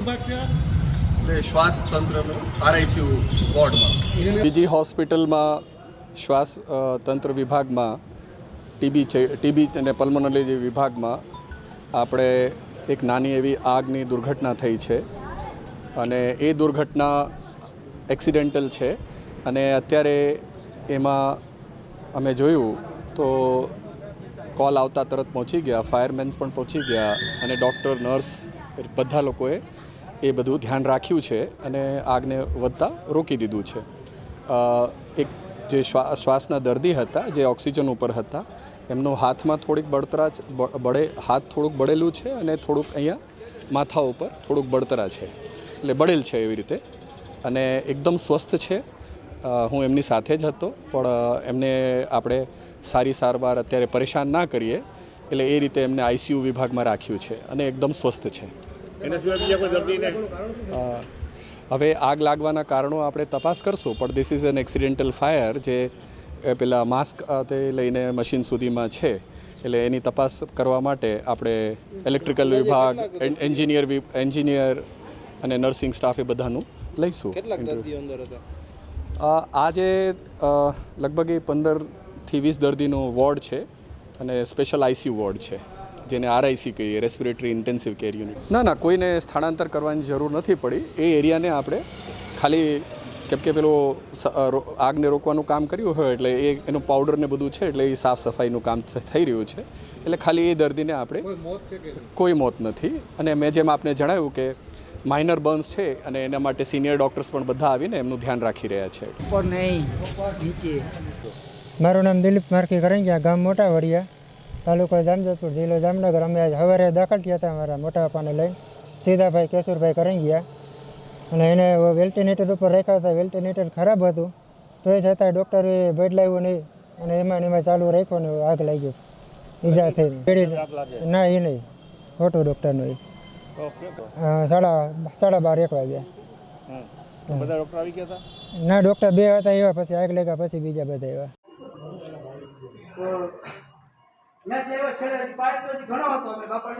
છે એટલે શ્વાસ તંત્રનું આરઆઈસીયુ વોર્ડમાં. બીજી હોસ્પિટલમાં શ્વાસ તંત્ર વિભાગમાં ટીબી છે ટીબી અને પલ્મોનરી વિભાગમાં આપણે એક નાની એવી આગની દુર્ઘટના થઈ છે. અને એ દુર્ઘટના એક્સિડેન્ટલ છે. અને અત્યારે એમાં અમે જોયું તો કોલ આવતા તરત પહોંચી ગયા ફાયરમેન્સ પણ પહોંચી ગયા અને ડૉક્ટર નર્સ બધા લોકોએ એ બધું ધ્યાન રાખ્યું છે અને આગને વધતા રોકી દીધું છે. એક જે શ્વા, શ્વાસના દર્દી હતા, જે ઓક્સિજન ઉપર હતા, એમનો હાથમાં થોડીક બળતરા બળે, હાથ થોડુંક બળેલું છે અને થોડુંક અહીંયા માથા ઉપર થોડુંક બળતરા છે. એટલે બળેલ છે એવી રીતે. અને એકદમ સ્વસ્થ છે. હું એમની સાથે જ હતો, પણ એમને આપણે સારી સારવાર અત્યારે પરેશાન ના કરીએ. એટલે એ રીતે એમને આઈસીયુ વિભાગમાં રાખ્યું છે અને એકદમ સ્વસ્થ છે. એના સિવાય બીજા કોઈ દર્દીને હવે આગ લાગવાના કારણો આપણે તપાસ કરશું પણ this is an accidental fire જે એ પેલા માસ્ક તે લઈને મશીન સુધીમાં છે. એટલે એની તપાસ કરવા માટે આપણે ઇલેક્ટ્રિકલ વિભાગ એન- એન્જિનિયર એન્જિનિયર અને નર્સિંગ સ્ટાફ એ બધાનું લઈશું. કેટલાક દર્દીઓ અંદર હતા? અ, આજે લગભગ એ પંદરથી વીસ દર્દીનો વોર્ડ છે અને સ્પેશિયલ આઈસીયુ વોર્ડ છે. જેને આરઆઈસી કહીએ રેસ્પિરેટરી ઇન્ટેન્સિવ કેર યુનિટ ના ના કોઈને સ્થળાંતર કરવાની જરૂર નથી પડી. એ એરિયાને આપણે ખાલી કેમ કે પેલો આગને રોકવાનું કામ કર્યું હોય એટલે એ એનું પાવડર ને બધું છે એટલે એ સાફ સફાઈનું કામ થઈ રહ્યું છે. એટલે ખાલી એ દર્દીને આપણે કોઈ મોત નથી. અને મેં જેમ આપને જણાવ્યું કે માઇનર બર્ન્સ છે અને એના માટે સિનિયર ડોક્ટર્સ પણ બધા આવીને એમનું ધ્યાન રાખી રહ્યા છે. નહીં નીચે. મારું નામ દિલીપ માર્કી કરંગિયા ગામ મોટા વડિયા. તાલુકો જામજોધપુર જિલ્લો જામનગર. અમે આજ સવારે દાખલ થયા હતા મારા મોટા પપ્પાને લઈને સીધાભાઈ કેશુરભાઈ ગયા. અને એને વેલ્ટિનેટર ઉપર રાખ્યા હતા. વેલ્ટિનેટર ખરાબ હતું. તો એ છતાંય ડૉક્ટરે બદલાવ્યું નહીં. અને એમાં એમાં ચાલુ રાખ્યો ને આગ લાગ્યો. ઈજા થઈ ના એ નહીં. ખોટું ડૉક્ટરનું એ. સાડા સાડા બાર એક વાગ્યા. બધા ડોક્ટર આવી ગયા હતા? ના ડૉક્ટર બે હતા એવા પછી આગ લાગ્યા પછી બીજા બધા એવા. બાપા